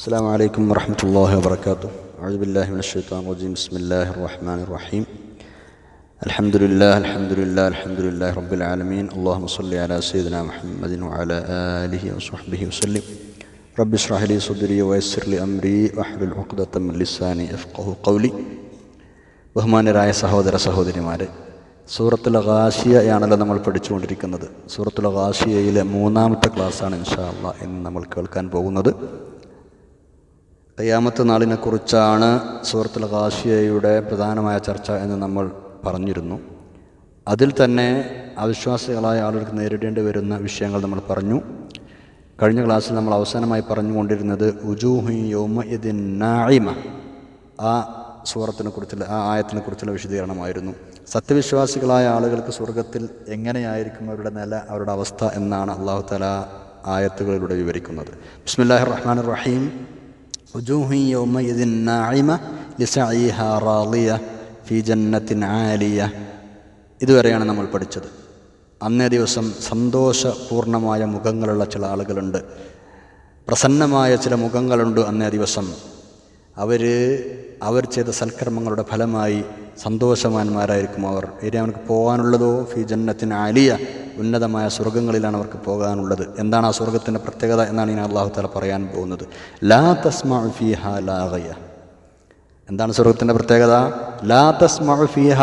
السلام عليكم ورحمة الله وبركاته أعوذ بالله من الشيطان الرجيم بسم الله الرحمن الرحيم الحمد لله الحمد لله الحمد لله رب العالمين اللهم صل على سيدنا محمد وعلى آله وصحبه وسلم رب اشرح لي صدري ويسر لي أمري واحلل عقدة من لساني يفقه قولي ബഹുമാനരായ സഹോദര സഹോദരിമാരെ സൂറത്തുൽ ഗാഷിയയാണല്ലോ നമ്മൾ പഠിച്ചുകൊണ്ടിരിക്കുന്നത് സൂറത്തുൽ ഗാഷിയയിലെ മൂന്നാമത്തെ ക്ലാസ്സാണ് ഇൻഷാ അള്ളാ ഇന്ന് നമ്മൾ കേൾക്കാൻ പോകുന്നത് കയ്യാമത്ത് നാളിനെക്കുറിച്ചാണ് സൂറത്തുൽ കാശിയയുടെ പ്രധാനമായ ചർച്ച എന്ന് നമ്മൾ പറഞ്ഞിരുന്നു. അതിൽ തന്നെ അവിശ്വാസികളായ ആളുകൾക്ക് നേരിടേണ്ടി വരുന്ന വിഷയങ്ങൾ നമ്മൾ പറഞ്ഞു. കഴിഞ്ഞ ക്ലാസ്സിൽ നമ്മൾ അവസാനമായി പറഞ്ഞുകൊണ്ടിരുന്നത് ഉജൂഹി യോമ ഇതിൻ നായിമ ആ സൂറത്തിനെ കുറിച്ചുള്ള ആ ആയത്തിനെ കുറിച്ചുള്ള വിശദീകരണമായിരുന്നു. സത്യവിശ്വാസികളായ ആളുകൾക്ക് സ്വർഗത്തിൽ എങ്ങനെയായിരിക്കും അവരുടെ നില അവരുടെ അവസ്ഥ എന്നാണ് അള്ളാഹു തല ആയത്തുകളിലൂടെ വിവരിക്കുന്നത്. ബിസ്മില്ലാഹിർ റഹ്മാൻ റഹീം. وجوه يومئذ ناعمة لسعيها راضية في جنة عالية ഇതുവരെയാണ് നമ്മൾ പഠിച്ചത് അന്നേ ദിവസം സന്തോഷപൂർണമായ മുഖങ്ങളുള്ള ചില ആളുകളുണ്ട് പ്രസന്നമായ ചില മുഖങ്ങളുണ്ട് അന്നേ ദിവസം അവർ അവർ ചെയ്ത സൽക്കർമ്മങ്ങളുടെ ഫലമായി സന്തോഷവാന്മാരായിരിക്കും അവർ. ഇനി അവർക്ക് പോകാനുള്ളതോ ഫി ജന്നത്തിന് അലിയ ഉന്നതമായ സ്വർഗങ്ങളിലാണ് അവർക്ക് പോകാനുള്ളത്. എന്താണ് ആ സ്വർഗത്തിന്റെ പ്രത്യേകത എന്നാണ് ഇനി അള്ളാഹു താല പറയാൻ പോകുന്നത്. ലാ തസ്മ ഫിഹ ലാഗയ എന്താണ് സ്വർഗത്തിന്റെ പ്രത്യേകത? ലാ തസ്മ ഫിഹ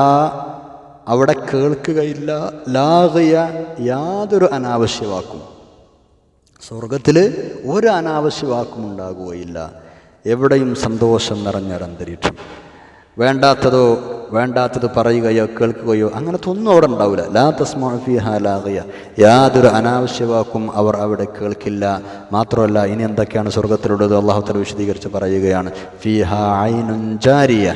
അവിടെ കേൾക്കുകയില്ല. ലാഗയ യാതൊരു അനാവശ്യവാക്കും. സ്വർഗത്തിൽ ഒരു അനാവശ്യവാക്കും ഉണ്ടാകുകയില്ല. എവിടെയും സന്തോഷം നിറഞ്ഞൊരന്തരീക്ഷം. വേണ്ടാത്തതോ വേണ്ടാത്തത് പറയുകയോ കേൾക്കുകയോ അങ്ങനത്തെ ഒന്നും അവിടെ ഉണ്ടാവില്ല. ലാ ലാഗിയ. യാതൊരു അനാവശ്യവാക്കും അവർ അവിടെ കേൾക്കില്ല. മാത്രമല്ല ഇനി എന്തൊക്കെയാണ് സ്വർഗത്തിലുള്ളത് അള്ളാഹുത്തല വിശദീകരിച്ച് പറയുകയാണ്. ഫിഹ ഐനുൻ ജാരിയ.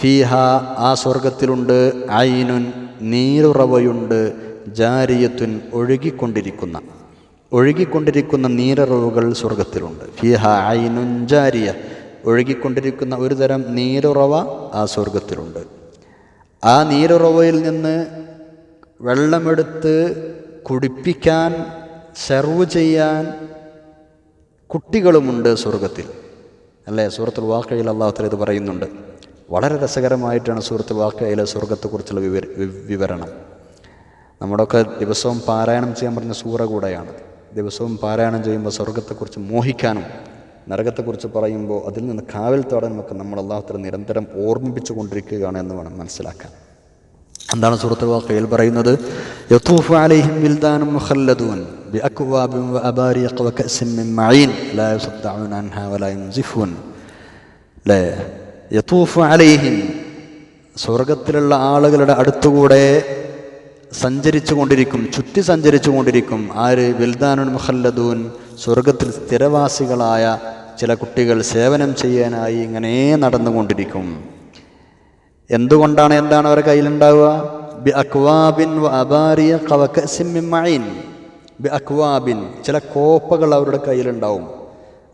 ഫീഹ ആ സ്വർഗത്തിലുണ്ട് ഐനുൻ നീരുറവയുണ്ട്. ജാരിയത്തുൻ ഒഴുകിക്കൊണ്ടിരിക്കുന്ന. ഒഴുകിക്കൊണ്ടിരിക്കുന്ന നീരറവുകൾ സ്വർഗത്തിലുണ്ട് ഫിഹ ഐനുൻ ജാരിയ. ഒഴുകിക്കൊണ്ടിരിക്കുന്ന ഒരു തരം നീരുറവ ആ സ്വർഗത്തിലുണ്ട് ആ നീരുറവയിൽ നിന്ന് വെള്ളമെടുത്ത് കുടിപ്പിക്കാൻ സെർവ് ചെയ്യാൻ കുട്ടികളുമുണ്ട് സ്വർഗത്തിൽ അല്ലേ? സൂറത്തുൽ വാക്കയിൽ അള്ളാഹുത്തല ഇത് പറയുന്നുണ്ട്. വളരെ രസകരമായിട്ടാണ് സൂറത്തുൽ വാക്കയിലെ സ്വർഗത്തെക്കുറിച്ചുള്ള വിവര വിവരണം. നമ്മുടെയൊക്കെ ദിവസവും പാരായണം ചെയ്യാൻ പറഞ്ഞ സൂറ കൂടെയാണ്. ദിവസവും പാരായണം ചെയ്യുമ്പോൾ സ്വർഗത്തെക്കുറിച്ച് മോഹിക്കാനും നരകത്തെക്കുറിച്ച് പറയുമ്പോൾ അതിൽ നിന്ന് കാവൽ തേടാനുമൊക്കെ നമ്മൾ അള്ളാഹുത്തല നിരന്തരം ഓർമ്മിപ്പിച്ചു കൊണ്ടിരിക്കുകയാണ് എന്ന് വേണം മനസ്സിലാക്കാൻ എന്താണ് സുഹൃത്തുൽ വാക്കയിൽ പറയുന്നത് യത്തൂഫു അലൈഹിം വിൽദാനും മുഖല്ലദൂൻ بأكواب وأباريق وكأس من معين لا يصدعون عنها ولا ينزفون لا يطوف عليهم സ്വർഗത്തിലുള്ള ആളുകളുടെ അടുത്തുകൂടെ സഞ്ചരിച്ചു കൊണ്ടിരിക്കും ചുറ്റി സഞ്ചരിച്ചു കൊണ്ടിരിക്കും ആര് വിൽദാനുൻ മുഹല്ലദൂൻ സ്വർഗത്തിൽ സ്ഥിരവാസികളായ ചില കുട്ടികൾ സേവനം ചെയ്യാനായി ഇങ്ങനെ നടന്നുകൊണ്ടിരിക്കും. എന്തുകൊണ്ടാണ് എന്താണ് അവരുടെ കയ്യിലുണ്ടാവുക? ബി അക്വാബിൻ അബാരിയ കവക്കസിമ്മിൻ ബി അക്വാബിൻ ചില കോപ്പകൾ അവരുടെ കയ്യിലുണ്ടാവും.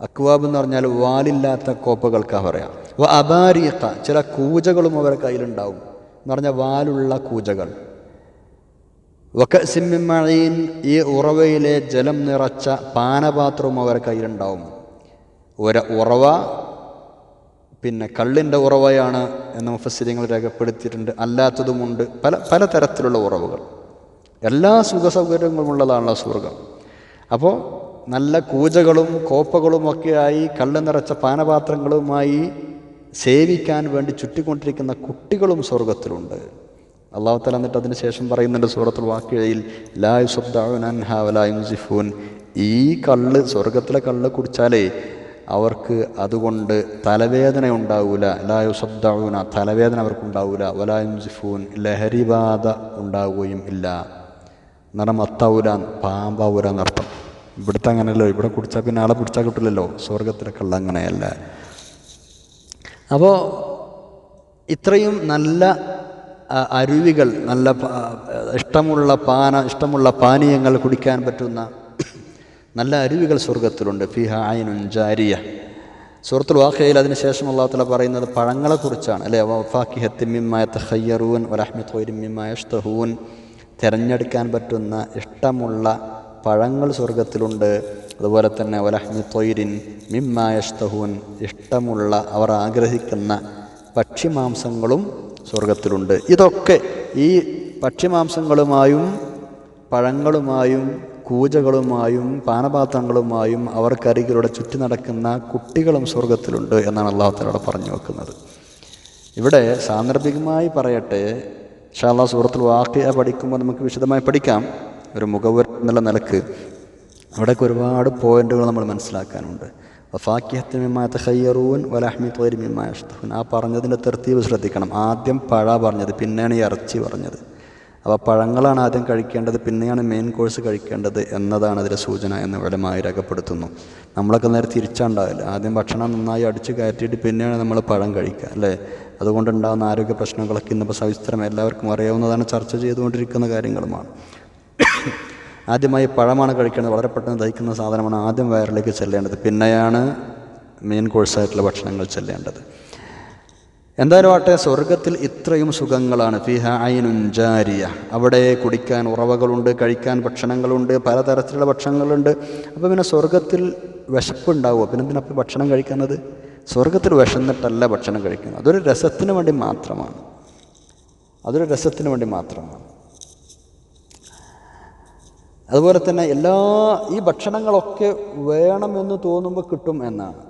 അക്വാബ് എന്ന് പറഞ്ഞാൽ വാലില്ലാത്ത കോപ്പകൾക്കാ പറയാം. വ അബാരിയക്ക ചില കൂജകളും അവരുടെ കയ്യിലുണ്ടാവും. എന്ന് പറഞ്ഞാൽ വാലുള്ള കൂജകൾ. വക്കസിമ്മിൻ ഈ ഉറവയിലെ ജലം നിറച്ച പാനപാത്രവും അവരുടെ കയ്യിലുണ്ടാവും. ഒരു ഉറവ പിന്നെ കള്ളിന്റെ ഉറവയാണ് എന്ന് മുഫസ്സിരിങ്ങൾ രേഖപ്പെടുത്തിയിട്ടുണ്ട്. അല്ലാത്തതുമുണ്ട് പല പലതരത്തിലുള്ള ഉറവുകൾ. എല്ലാ സുഖ സൗകര്യങ്ങളും ഉള്ളതാണല്ലോ സ്വർഗം അപ്പോൾ നല്ല കൂജകളും കോപ്പകളുമൊക്കെയായി കള്ള് നിറച്ച പാനപാത്രങ്ങളുമായി സേവിക്കാൻ വേണ്ടി ചുറ്റിക്കൊണ്ടിരിക്കുന്ന കുട്ടികളും സ്വർഗത്തിലുണ്ട് അള്ളാഹു തല എന്നിട്ട് അതിന് ശേഷം പറയുന്നുണ്ട് സൂറത്തുൽ വാക്കിഴയിൽ ലായു സുബ്ദാൻ ഈ കള്ള് സ്വർഗത്തിലെ കള്ള് കുടിച്ചാലേ അവർക്ക് അതുകൊണ്ട് തലവേദന ഉണ്ടാവില്ല ലായു ശബ്ദാവൂന തലവേദന അവർക്കുണ്ടാവില്ല വലായുസിഫൂൻ ലഹരിബാധ ഉണ്ടാവുകയും ഇല്ല. നിറം അത്താവൂല പാമ്പാവൂല എന്നർത്ഥം. ഇവിടുത്തെ അങ്ങനെയല്ലോ? ഇവിടെ കുടിച്ചാൽ പിന്നെ ആളെ പിടിച്ചാൽ കിട്ടില്ലല്ലോ സ്വർഗത്തിലൊക്കെ കള്ള അങ്ങനെയല്ല. അപ്പോൾ ഇത്രയും നല്ല അരുവികൾ നല്ല ഇഷ്ടമുള്ള പാന ഇഷ്ടമുള്ള പാനീയങ്ങൾ കുടിക്കാൻ പറ്റുന്ന നല്ല അരുവികൾ സ്വർഗത്തിലുണ്ട് ഫിഹ ആയിനുൻ ജാരിയ. സൂറത്തുൽ വാഖയിൽ അതിനുശേഷം അള്ളാഹുത്തല പറയുന്നത് പഴങ്ങളെക്കുറിച്ചാണ്. അല്ലേ? ഫാക്കിഹത്തിമ്മായ തഹയ്യറൂൻ വലഹ്മിത്തോരിമ്യമായ ഷ്തഹൂൻ തിരഞ്ഞെടുക്കാൻ പറ്റുന്ന ഇഷ്ടമുള്ള പഴങ്ങൾ സ്വർഗത്തിലുണ്ട് അതുപോലെ തന്നെ വലഹ്മി തൊയ്രിൻ മിമ്മായഷ്തഹൂൻ ഇഷ്ടമുള്ള അവർ ആഗ്രഹിക്കുന്ന പക്ഷിമാംസങ്ങളും സ്വർഗത്തിലുണ്ട് ഇതൊക്കെ ഈ പക്ഷിമാംസങ്ങളുമായും പഴങ്ങളുമായും കൂജകളുമായും പാനപാത്രങ്ങളുമായും അവർക്കരികിലൂടെ ചുറ്റി നടക്കുന്ന കുട്ടികളും സ്വർഗത്തിലുണ്ട് എന്നാണ് അള്ളാഹുത്തലോടെ പറഞ്ഞു വെക്കുന്നത്. ഇവിടെ സാന്ദർഭികമായി പറയട്ടെ ഷാല്ലാ സൂറത്തിൽ വാക്യ പഠിക്കുമ്പോൾ നമുക്ക് വിശദമായി പഠിക്കാം. ഒരു മുഖവർ എന്നുള്ള നിലയ്ക്ക് അവിടെയൊക്കെ ഒരുപാട് പോയിന്റുകൾ നമ്മൾ മനസ്സിലാക്കാനുണ്ട്. ഫാക്കിഹത്തിമിമായ തഹയ്യറൂൻ വലഹ്മി തോരിമിമായ ആ പറഞ്ഞതിന്റെ തെർത്തീവ് ശ്രദ്ധിക്കണം. ആദ്യം പഴ പറഞ്ഞത് പിന്നെയാണ് ഈ ഇറച്ചി പറഞ്ഞത്. അപ്പോൾ പഴങ്ങളാണ് ആദ്യം കഴിക്കേണ്ടത് പിന്നെയാണ് മെയിൻ കോഴ്സ് കഴിക്കേണ്ടത് എന്നതാണ് അതിന്റെ സൂചന എന്ന് വിടമായി രേഖപ്പെടുത്തുന്നു. നമ്മളൊക്കെ നേരെ തിരിച്ചുണ്ടാവില്ല. ആദ്യം ഭക്ഷണം നന്നായി അടിച്ച് കയറ്റിയിട്ട് പിന്നെയാണ് നമ്മൾ പഴം കഴിക്കുക അല്ലേ? അതുകൊണ്ടുണ്ടാകുന്ന ആരോഗ്യ പ്രശ്നങ്ങളൊക്കെ ഇന്നിപ്പോൾ സവിസ്തരം എല്ലാവർക്കും അറിയാവുന്നതാണ് ചർച്ച ചെയ്തുകൊണ്ടിരിക്കുന്ന കാര്യങ്ങളുമാണ്. ആദ്യമായി പഴമാണ് കഴിക്കേണ്ടത് വളരെ പെട്ടെന്ന് ദഹിക്കുന്ന സാധനമാണ് ആദ്യം വയറിലേക്ക് ചെല്ലേണ്ടത്. പിന്നെയാണ് മെയിൻ കോഴ്സായിട്ടുള്ള ഭക്ഷണങ്ങൾ ചെല്ലേണ്ടത്. എന്തായാലും ആട്ടെ സ്വർഗത്തിൽ ഇത്രയും സുഖങ്ങളാണ്. ഫിഹ ഐനുൻ ജാരിയ. അവിടെ കുടിക്കാൻ ഉറവകളുണ്ട് കഴിക്കാൻ ഭക്ഷണങ്ങളുണ്ട് പലതരത്തിലുള്ള ഭക്ഷണങ്ങളുണ്ട്. അപ്പോൾ പിന്നെ സ്വർഗത്തിൽ വിശപ്പുണ്ടാവുമോ പിന്നെ എന്തിനപ്പോൾ ഭക്ഷണം കഴിക്കുന്നത്? സ്വർഗത്തിൽ വിശന്നിട്ടല്ല ഭക്ഷണം കഴിക്കുന്നത്. അതൊരു രസത്തിന് വേണ്ടി മാത്രമാണ്. അതൊരു രസത്തിന് വേണ്ടി മാത്രമാണ്. അതുപോലെ തന്നെ എല്ലാ ഈ ഭക്ഷണങ്ങളൊക്കെ വേണമെന്ന് തോന്നുമ്പോൾ കിട്ടും എന്നാണ്.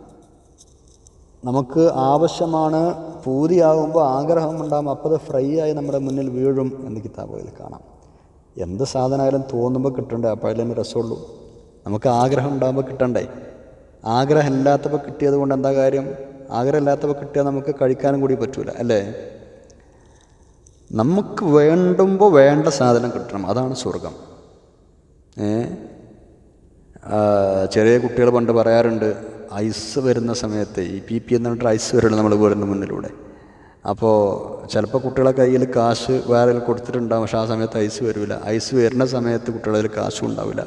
നമുക്ക് ആവശ്യമാണ് പൂതിയാകുമ്പോൾ ആഗ്രഹമുണ്ടാകും അപ്പോൾ അത് ഫ്രൈ ആയി നമ്മുടെ മുന്നിൽ വീഴും എന്ന് കിതാബുകളിൽ കാണാം. എന്ത് സാധനമായാലും തോന്നുമ്പോൾ കിട്ടണ്ടേ? അപ്പോൾ അതിലൊന്നും രസമുള്ളൂ. നമുക്ക് ആഗ്രഹം ഉണ്ടാകുമ്പോൾ കിട്ടണ്ടേ? ആഗ്രഹം ഇല്ലാത്തപ്പോൾ കിട്ടിയത് കൊണ്ട് എന്താ കാര്യം? ആഗ്രഹം ഇല്ലാത്തപ്പോൾ കിട്ടിയാൽ നമുക്ക് കഴിക്കാനും കൂടി പറ്റൂല അല്ലേ? നമുക്ക് വേണ്ടുമ്പോൾ വേണ്ട സാധനം കിട്ടണം. അതാണ് സ്വർഗം. ചെറിയ കുട്ടികൾ പണ്ട് പറയാറുണ്ട് ഐസ് വരുന്ന സമയത്ത് ഈ പി പി എന്ന് പറഞ്ഞിട്ട് ഐസ് വരുള്ളൂ നമ്മൾ വീടിന്റെ മുന്നിലൂടെ. അപ്പോൾ ചിലപ്പോൾ കുട്ടികളെ കയ്യിൽ കാശ് വേറെ കൊടുത്തിട്ടുണ്ടാകും പക്ഷേ ആ സമയത്ത് ഐസ് വരില്ല ഐസ് വരുന്ന സമയത്ത് കുട്ടികളുടെ കയ്യിൽ കാശും ഉണ്ടാവില്ല.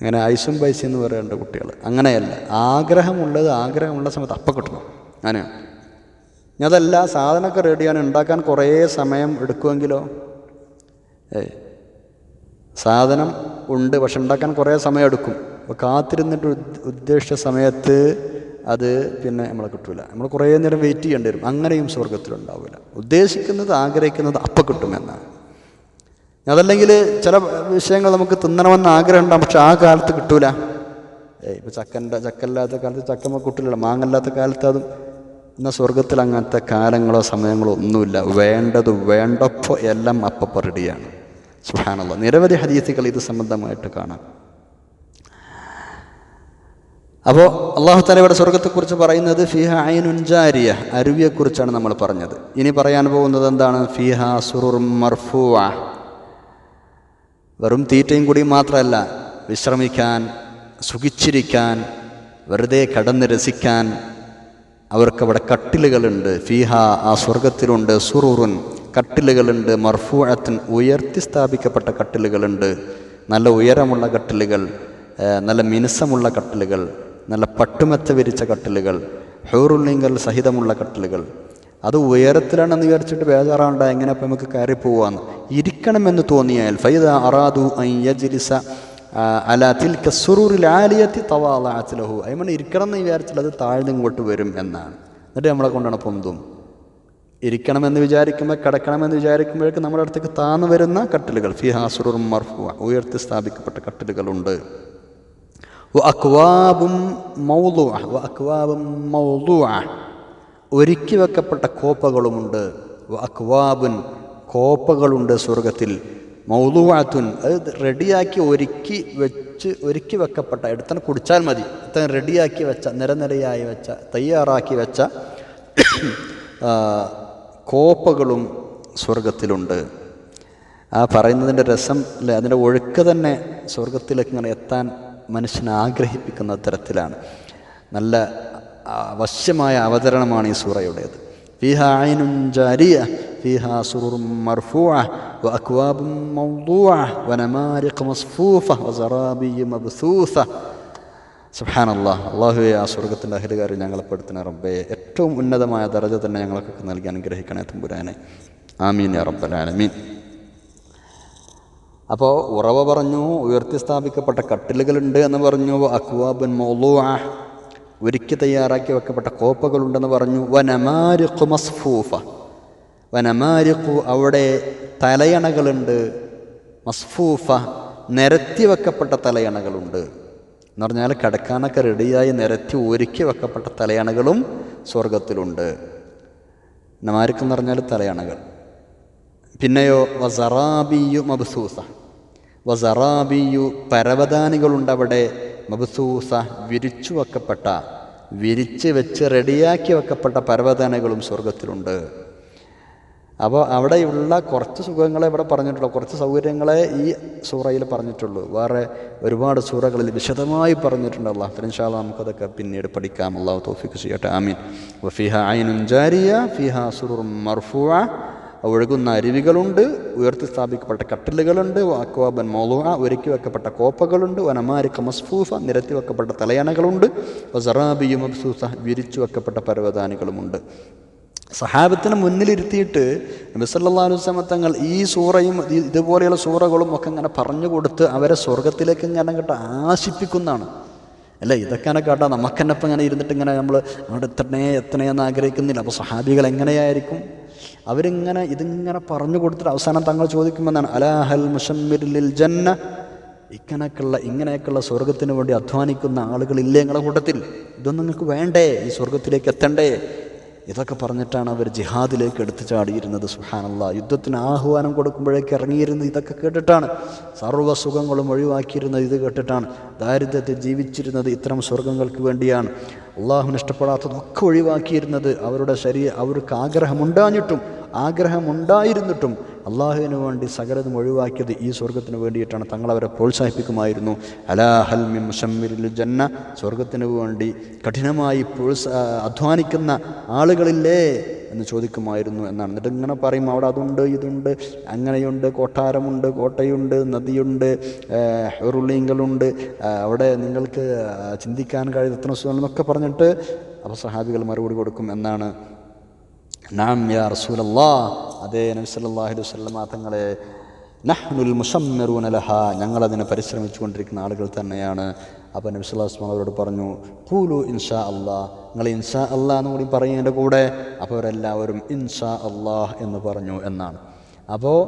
അങ്ങനെ ഐസും പൈസ എന്ന് പറയേണ്ട കുട്ടികൾ അങ്ങനെയല്ല. ആഗ്രഹമുള്ളത് ആഗ്രഹമുള്ള സമയത്ത് അപ്പം കിട്ടണം. അങ്ങനെ അതല്ല സാധനമൊക്കെ ആണ് ഉണ്ടാക്കാൻ കുറേ സമയം എടുക്കുമെങ്കിലോ? ഏയ്. സാധനം ഉണ്ട് പക്ഷെ ഉണ്ടാക്കാൻ കുറേ സമയം എടുക്കും. അപ്പോൾ കാത്തിരുന്നിട്ട് ഉദ്ദ- ഉദ്ദേശിച്ച സമയത്ത് അത് പിന്നെ നമ്മളെ കിട്ടില്ല നമ്മൾ കുറേ നേരം വെയിറ്റ് ചെയ്യേണ്ടി വരും. അങ്ങനെയും സ്വർഗത്തിലുണ്ടാവില്ല ഉദ്ദേശിക്കുന്നത് ആഗ്രഹിക്കുന്നത് അപ്പം കിട്ടുമെന്നാണ് അതല്ലെങ്കിൽ ചില വിഷയങ്ങൾ നമുക്ക് തിന്നണമെന്ന് ആഗ്രഹം ഉണ്ടാകും പക്ഷെ ആ കാലത്ത് കിട്ടൂല. ഏയ് ഇപ്പോൾ ചക്കന്റെ ചക്കല്ലാത്ത കാലത്ത് ചക്കമ്മ കിട്ടില്ല മാങ്ങല്ലാത്ത കാലത്ത് അതും എന്നാൽ സ്വർഗത്തിൽ അങ്ങനത്തെ കാലങ്ങളോ സമയങ്ങളോ ഒന്നുമില്ല. വേണ്ടത് വേണ്ടപ്പോൾ എല്ലാം അപ്പപ്പോൾ റെഡിയാണ് സുഹാനുള്ള നിരവധി ഹദീസുകൾ ഇത് സംബന്ധമായിട്ട് കാണാം. അപ്പോൾ അള്ളാഹു താല സ്വർഗത്തെക്കുറിച്ച് പറയുന്നത് ഫിഹ ഐനുൻജാരിയ അരുവിയെക്കുറിച്ചാണ് നമ്മൾ പറഞ്ഞത്. ഇനി പറയാൻ പോകുന്നത് എന്താണ്? ഫിഹ സുറുർ മർഫൂവ വെറും തീറ്റയും കൂടി മാത്രമല്ല വിശ്രമിക്കാൻ സുഖിച്ചിരിക്കാൻ വെറുതെ കടന്ന് രസിക്കാൻ അവർക്കവിടെ കട്ടിലുകളുണ്ട്. ഫിഹ ആ സ്വർഗത്തിലുണ്ട് സുറുറുൻ കട്ടിലുകളുണ്ട് മർഫുഴത്തിൻ ഉയർത്തി സ്ഥാപിക്കപ്പെട്ട കട്ടിലുകളുണ്ട്. നല്ല ഉയരമുള്ള കട്ടിലുകൾ നല്ല മിനുസമുള്ള കട്ടിലുകൾ നല്ല പട്ടുമെത്ത വിരിച്ച കട്ടിലുകൾ ഹൂറുള്ളിങ്കൽ സഹിതമുള്ള കട്ടിലുകൾ. അത് ഉയരത്തിലാണെന്ന് വിചാരിച്ചിട്ട് ബേജാറാണ്ട എങ്ങനെ അപ്പം നമുക്ക് കയറി പോവാന്ന്. ഇരിക്കണമെന്ന് തോന്നിയാൽ ഫൈദ അറാദു കസുറൂറിൽ അല തിൽക്ക സുറൂറിൽ ആലിയത്തി തവാലഹു അയ്മണ് ഇരിക്കണം എന്ന് വിചാരിച്ചാൽ അത് താഴ്ന്ന് ഇങ്ങോട്ട് വരും എന്നാണ്. എന്നിട്ട് നമ്മളെ കൊണ്ടാണ് പൊന്തും. ഇരിക്കണമെന്ന് വിചാരിക്കുമ്പോൾ കിടക്കണമെന്ന് വിചാരിക്കുമ്പോഴേക്കും നമ്മുടെ അടുത്തേക്ക് താന്നു വരുന്ന കട്ടിലുകൾ. ഫിഹാ സുറൂർ മർഫുവ ഉയർത്തി സ്ഥാപിക്കപ്പെട്ട കട്ടിലുകളുണ്ട്. അക്വാബും അക്വാബും ഒരുക്കി വെക്കപ്പെട്ട കോപ്പകളുമുണ്ട്. അക്വാബുൻ കോപ്പകളുണ്ട് സ്വർഗത്തിൽ മൗലുവാത്തുൻ അത് റെഡിയാക്കി ഒരുക്കി വെച്ച് ഒരുക്കി വെക്കപ്പെട്ട എടുത്തന്നെ കുടിച്ചാൽ മതി. ഇത്തരം റെഡിയാക്കി വെച്ച നിരനിരയായി വെച്ച തയ്യാറാക്കി വെച്ച കോപ്പകളും സ്വർഗത്തിലുണ്ട് ആ പറയുന്നതിന്റെ രസം അല്ലെ? അതിന്റെ ഒഴുക്ക് തന്നെ സ്വർഗത്തിലേക്ക് ഇങ്ങനെ എത്താൻ മനുഷ്യനെ ആഗ്രഹിപ്പിക്കുന്ന തരത്തിലാണ്. നല്ല വശ്യമായ അവതരണമാണ് ഈ സൂറയുടേത്. ഫിഹ ഐനും ജാരിയ ഫിഹ സുറുർ മർഫൂഅ വ അക്വാബും മൗദൂഅ വ നമാരിഖ് മസ്ഫൂഫ വ സറാബിയ മബ്സൂസ. സുഹാനല്ലാ അള്ളാഹുവെ ആ സ്വർഗത്തിന്റെ അഹിലുകാരി ഞങ്ങളെ പെടുത്തുന്ന റബ്ബെ. ഏറ്റവും ഉന്നതമായ ദർജ തന്നെ ഞങ്ങൾക്കൊക്കെ നൽകി അനുഗ്രഹിക്കണേ തമ്പുരാനെ. ആമീൻ റബ്ബൽ ആലമീൻ. അപ്പോൾ ഉറവ പറഞ്ഞു ഉയർത്തി സ്ഥാപിക്കപ്പെട്ട കട്ടിലുകളുണ്ട് എന്ന് പറഞ്ഞു. അക്വാബുൻ മൗലൂഅ ഒരുക്കി തയ്യാറാക്കി വെക്കപ്പെട്ട കോപ്പകളുണ്ടെന്ന് പറഞ്ഞു. വനമാരിഖു മസ്ഫൂഫ വനമാരിഖു അവിടെ തലയണകളുണ്ട്. മസ്ഫൂഫ നിരത്തി വെക്കപ്പെട്ട തലയണകളുണ്ട്. എന്ന് പറഞ്ഞാൽ കിടക്കാനൊക്കെ റെഡിയായി നിരത്തി ഒരുക്കി വെക്കപ്പെട്ട തലയണകളും സ്വർഗത്തിലുണ്ട് നമാരിക്കെന്ന് പറഞ്ഞാൽ തലയണകൾ. പിന്നെയോ വസറാബിയു മബ്സൂസ. വസറാബിയു പരവതാനികളുണ്ടവിടെ മബ്സൂസ വിരിച്ചു വെക്കപ്പെട്ട വിരിച്ച് വെച്ച് റെഡിയാക്കി വെക്കപ്പെട്ട പരവതാനികളും സ്വർഗത്തിലുണ്ട് അപ്പോൾ അവിടെയുള്ള കുറച്ച് സുഖങ്ങളെ ഇവിടെ പറഞ്ഞിട്ടുള്ളൂ. കുറച്ച് സൗകര്യങ്ങളെ ഈ സൂറയിൽ പറഞ്ഞിട്ടുള്ളൂ. വേറെ ഒരുപാട് സൂറകളിൽ വിശദമായി പറഞ്ഞിട്ടുണ്ട് ഇൻഷാല്ല നമുക്കതൊക്കെ പിന്നീട് പഠിക്കാം. അള്ളാഹു തോഫിക്ക് ചെയ്യട്ടെ. ആമീൻ. വഫിഹ ഐനുൻ ജാരിയ ഫിഹ സുറുർ മർഫുവ ഒഴുകുന്ന അരുവികളുണ്ട് ഉയർത്തി സ്ഥാപിക്കപ്പെട്ട കട്ടിലുകളുണ്ട് അക്വാബൻ മോലുഹ ഒരുക്കി വെക്കപ്പെട്ട കോപ്പകളുണ്ട് വനമാരിക്ക മസ്ഫൂഫ നിരത്തി വെക്കപ്പെട്ട തലയണകളുണ്ട് സറാബിയും മബ്സൂസ വിരിച്ചു വെക്കപ്പെട്ട പരവതാനികളുമുണ്ട് സഹാബത്തിന് മുന്നിലിരുത്തിയിട്ട് നബിസല്ലാ അലുസമ തങ്ങൾ ഈ സൂറയും ഇതുപോലെയുള്ള സൂറകളും ഒക്കെ ഇങ്ങനെ പറഞ്ഞു കൊടുത്ത് അവരെ സ്വർഗത്തിലേക്ക് ഇങ്ങനെ കേട്ട് ആശിപ്പിക്കുന്നതാണ്. അല്ല ഇതൊക്കെ കേട്ടാ നമുക്ക് നമുക്കെന്നെ ഇപ്പം ഇങ്ങനെ ഇരുന്നിട്ട് ഇങ്ങനെ നമ്മൾ അവിടെ എത്തണേ എത്തണേ എന്ന് ആഗ്രഹിക്കുന്നില്ല. അപ്പോൾ സഹാബികൾ എങ്ങനെയായിരിക്കും? അവരിങ്ങനെ ഇതിങ്ങനെ പറഞ്ഞു കൊടുത്തിട്ട് അവസാനം തങ്ങൾ ചോദിക്കുമെന്നാണ് അലാഹൽ മുഷമ്മിരിൽ ജന്ന ഇങ്ങനെയൊക്കെയുള്ള ഇങ്ങനെയൊക്കെയുള്ള സ്വർഗത്തിന് വേണ്ടി അധ്വാനിക്കുന്ന ആളുകളില്ലേ നിങ്ങളുടെ കൂട്ടത്തിൽ? ഇതൊന്നും നിങ്ങൾക്ക് വേണ്ടേ? ഈ സ്വർഗത്തിലേക്ക് എത്തണ്ടേ? ഇതൊക്കെ പറഞ്ഞിട്ടാണ് അവർ ജിഹാദിലേക്ക് എടുത്തു ചാടിയിരുന്നത് സുഹാനല്ല യുദ്ധത്തിന് ആഹ്വാനം കൊടുക്കുമ്പോഴേക്ക് ഇറങ്ങിയിരുന്നത് ഇതൊക്കെ കേട്ടിട്ടാണ്. സർവ സുഖങ്ങളും ഒഴിവാക്കിയിരുന്നത് ഇത് കേട്ടിട്ടാണ്. ദാരിദ്ര്യത്തിൽ ജീവിച്ചിരുന്നത് ഇത്തരം സ്വർഗങ്ങൾക്ക് വേണ്ടിയാണ്. അള്ളാഹുവിന് ഇഷ്ടപ്പെടാത്തതൊക്കെ ഒഴിവാക്കിയിരുന്നത്. അവരുടെ ശരീരം അവർക്ക് ആഗ്രഹമുണ്ടാഞ്ഞിട്ടും ആഗ്രഹമുണ്ടായിരുന്നിട്ടും അള്ളാഹുവിന് വേണ്ടി സകലതും ഒഴിവാക്കിയത് ഈ സ്വർഗത്തിന് വേണ്ടിയിട്ടാണ്. തങ്ങളവരെ പ്രോത്സാഹിപ്പിക്കുമായിരുന്നു. അലാഹൽ മുഷമ്മിരിൽ ജന്ന. സ്വർഗത്തിന് വേണ്ടി കഠിനമായി പ്രോത്സാ അധ്വാനിക്കുന്ന ആളുകളില്ലേ എന്ന് ചോദിക്കുമായിരുന്നു എന്നാണ്. എന്നിട്ട് ഇങ്ങനെ പറയും അവിടെ അതുണ്ട് ഇതുണ്ട് അങ്ങനെയുണ്ട് കൊട്ടാരമുണ്ട് കോട്ടയുണ്ട് നദിയുണ്ട് ഉരുളിങ്കലുണ്ട്. അവിടെ നിങ്ങൾക്ക് ചിന്തിക്കാൻ കഴിയുന്ന സുഖം എന്നൊക്കെ പറഞ്ഞിട്ട് അപ്പോൾ സഹാബികൾ മറുപടി കൊടുക്കും എന്നാണ് നാം യാ റസൂലല്ലാ. അതേ നബി അലൈഹി വസല്ലമ തങ്ങളെ നഹ്നുൽ മുസമ്മിറൂന ഞങ്ങൾ ഞങ്ങളതിനെ പരിശ്രമിച്ചു കൊണ്ടിരിക്കുന്ന ആളുകൾ തന്നെയാണ്. അപ്പോൾ നബി വസല്ലം അവരോട് പറഞ്ഞു കൂലു ഇൻഷാ അല്ലാ നിങ്ങൾ ഇൻഷാ അല്ലാ എന്ന് കൂടി പറയുന്നതിന്റെ കൂടെ അപ്പോൾ അവരെല്ലാവരും ഇൻഷാ അല്ലാഹ് എന്ന് പറഞ്ഞു എന്നാണ്. അപ്പോൾ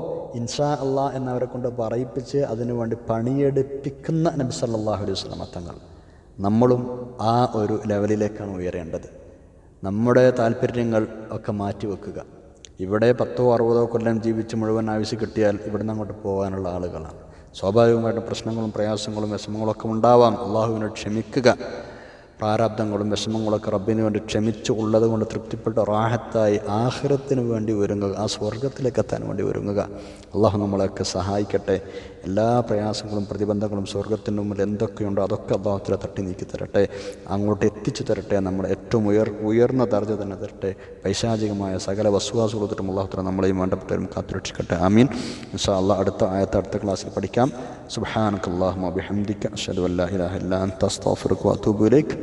ഇൻഷാ അല്ലാ എന്നവരെ കൊണ്ട് പറയിപ്പിച്ച് അതിനുവേണ്ടി പണിയെടുപ്പിക്കുന്ന നബി സല്ലല്ലാഹു അലൈഹി വസ്ലമ തങ്ങൾ. നമ്മളും ആ ഒരു ലെവലിലേക്കാണ് ഉയരേണ്ടത്. നമ്മുടെ താല്പര്യങ്ങൾ ഒക്കെ മാറ്റിവെക്കുക ഇവിടെ പത്തോ അറുപതോ കൊല്ലം ജീവിച്ച് മുഴുവൻ ആവശ്യം കിട്ടിയാൽ ഇവിടെ നിന്ന് അങ്ങോട്ട് പോകാനുള്ള ആളുകളാണ്. സ്വാഭാവികമായിട്ടും പ്രശ്നങ്ങളും പ്രയാസങ്ങളും വിഷമങ്ങളൊക്കെ ഉണ്ടാവാം. അള്ളാഹുവിനോട് ക്ഷമിക്കുക. പ്രാരാബ്ദങ്ങളും വിഷമങ്ങളൊക്കെ റബ്ബിന് വേണ്ടി ക്ഷമിച്ചു ഉള്ളത് കൊണ്ട് തൃപ്തിപ്പെട്ട റാഹത്തായി ആഹ്റത്തിന് വേണ്ടി ഒരുങ്ങുക ആ സ്വർഗത്തിലേക്ക് എത്താൻ വേണ്ടി ഒരുങ്ങുക. അള്ളാഹു നമ്മളെയൊക്കെ സഹായിക്കട്ടെ. എല്ലാ പ്രയാസങ്ങളും പ്രതിബന്ധങ്ങളും സ്വർഗത്തിന് മുമ്പിൽ എന്തൊക്കെയുണ്ടോ അതൊക്കെ അള്ളാഹുത്തിലെ തട്ടി നീക്കി തരട്ടെ. അങ്ങോട്ട് എത്തിച്ചു തരട്ടെ നമ്മൾ ഏറ്റവും ഉയർ ഉയർന്ന ദർജ തന്നെ തരട്ടെ. പൈശാചികമായ സകല വസ്വാസുകളത്തിലും അള്ളാഹുത്തല നമ്മളെയും വേണ്ടപ്പെട്ടവരും കാത്തുരക്ഷിക്കട്ടെ. ആമീൻ. ഇൻഷാ അള്ളാഹ് അടുത്ത ആയത്തെ അടുത്ത ക്ലാസ്സിൽ പഠിക്കാം. സുബ്ഹാനക അല്ലാഹുമ്മ ബിഹംദിക അഷ്ഹദു അല്ലാ ഇലാഹ ഇല്ലാ അസ്തഗ്ഫിറുക